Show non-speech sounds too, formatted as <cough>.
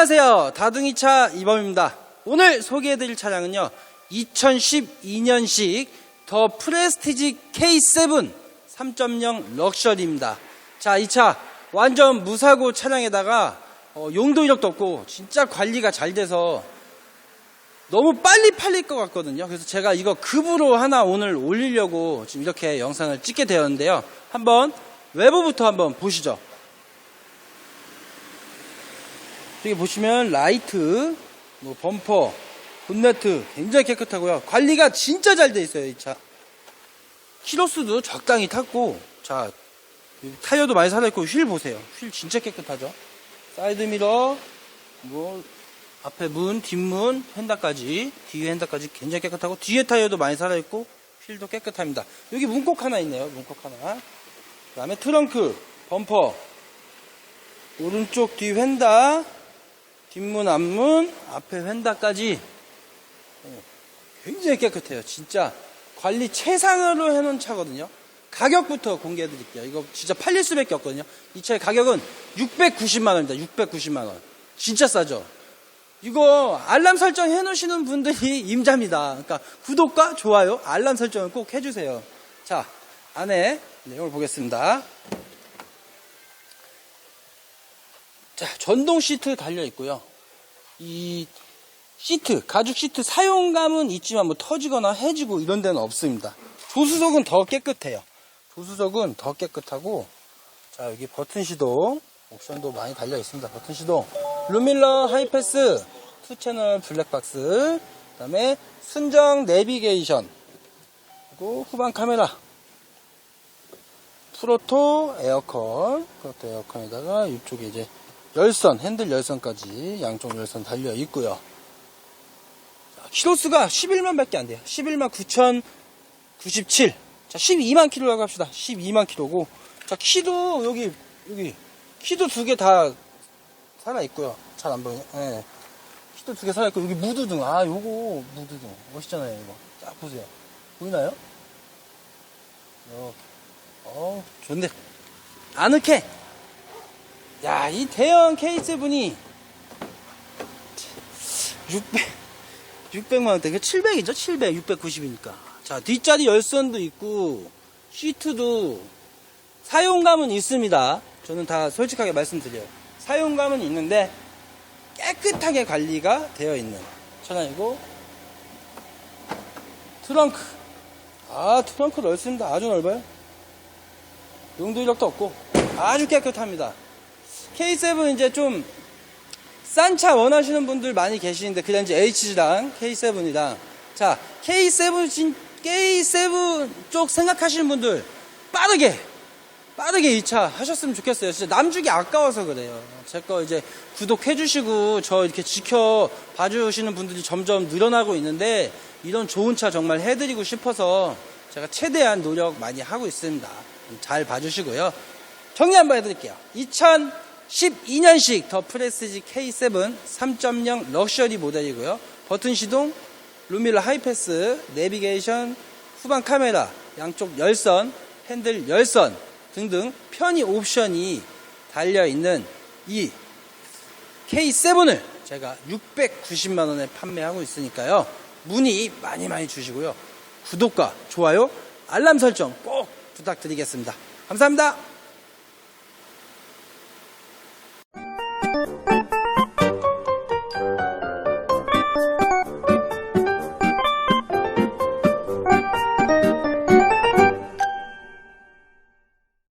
안녕하세요. 다둥이차 이범입니다. 오늘 소개해드릴 차량은요. 2012년식 더 프레스티지 K7 3.0 럭셔리입니다. 자, 이 차 완전 무사고 차량에다가 어, 용도 이력도 없고 진짜 관리가 잘 돼서 너무 빨리 팔릴 것 같거든요. 그래서 제가 이거 급으로 하나 오늘 올리려고 지금 이렇게 영상을 찍게 되었는데요. 한번 외부부터 한번 보시죠. 여기 보시면 라이트, 뭐 범퍼, 본네트 굉장히 깨끗하고요. 관리가 진짜 잘 돼 있어요, 이 차. 키로수도 적당히 탔고, 자, 이 타이어도 많이 살아있고, 휠 보세요. 휠 진짜 깨끗하죠. 사이드미러, 뭐, 앞에 문, 뒷문, 핸다까지, 뒤에 핸다까지 굉장히 깨끗하고, 뒤에 타이어도 많이 살아있고, 휠도 깨끗합니다. 여기 문콕 하나 있네요, 문콕 하나. 그 다음에 트렁크, 범퍼, 오른쪽 뒤 휀다, 뒷문, 앞문, 앞에 휀다까지 어, 굉장히 깨끗해요. 진짜 관리 최상으로 해놓은 차거든요. 가격부터 공개해 드릴게요. 이거 진짜 팔릴 수밖에 없거든요. 이 차의 가격은 690만 원입니다. 690만 원. 진짜 싸죠. 이거 알람 설정 해 놓으시는 분들이 <laughs> 임자입니다. 그러니까 구독과 좋아요, 알람 설정을 꼭 해주세요. 자, 안에 내용을 보겠습니다. 자, 전동 시트 달려 있고요. 이 시트, 가죽 시트 사용감은 있지만 뭐 터지거나 해지고 이런 데는 없습니다. 조수석은 더 깨끗해요. 조수석은 더 깨끗하고 자, 여기 버튼 시동 옵션도 많이 달려 있습니다. 버튼 시동. 루밀러 하이패스, 투 채널 블랙박스, 그다음에 순정 내비게이션, 그리고 후방 카메라, 프로토 에어컨, 프로토 에어컨에다가 이쪽에 이제 열선, 핸들 열선까지 양쪽 열선 달려 있고요. 자, 키로수가 11만 밖에 안 돼요. 11만 9,097. 자, 12만 킬로라고 합시다. 12만 킬로고. 자, 키도 여기, 여기, 키도 두 개 다 살아 있고요. 잘 안 보이네. 예. 키도 두 개 살아 있고, 여기 무드등. 아, 요거 무드등. 멋있잖아요, 이거. 딱 보세요. 보이나요? 이렇게. 어, 좋네. 아늑해. 야, 이 대형 K7이 600, 600만원대, 그 700이죠? 700, 690이니까. 자, 뒷자리 열선도 있고, 시트도 사용감은 있습니다. 저는 다 솔직하게 말씀드려요. 사용감은 있는데, 깨끗하게 관리가 되어 있는 차량이고, 트렁크. 아, 트렁크 넓습니다. 아주 넓어요. 용도 이력도 없고, 아주 깨끗합니다. K7 이제 좀 싼 차 원하시는 분들 많이 계시는데 그냥 이제 HG랑 K7이랑 자 K7 진 K7 쪽 생각하시는 분들 빠르게 빠르게 이 차 하셨으면 좋겠어요. 진짜 남주기 아까워서 그래요. 제 거 이제 구독해 주시고 저 이렇게 지켜 봐 주시는 분들이 점점 늘어나고 있는데 이런 좋은 차 정말 해드리고 싶어서 제가 최대한 노력 많이 하고 있습니다. 잘 봐주시고요. 정리 한번 해드릴게요. 2012년식 더 프레스지 K7 3.0 럭셔리 모델이고요. 버튼 시동, 루밀러 하이패스, 내비게이션, 후방 카메라, 양쪽 열선, 핸들 열선 등등 편의 옵션이 달려있는 이 K7을 제가 690만원에 판매하고 있으니까요. 문의 많이 많이 주시고요. 구독과 좋아요, 알람 설정 꼭 부탁드리겠습니다. 감사합니다.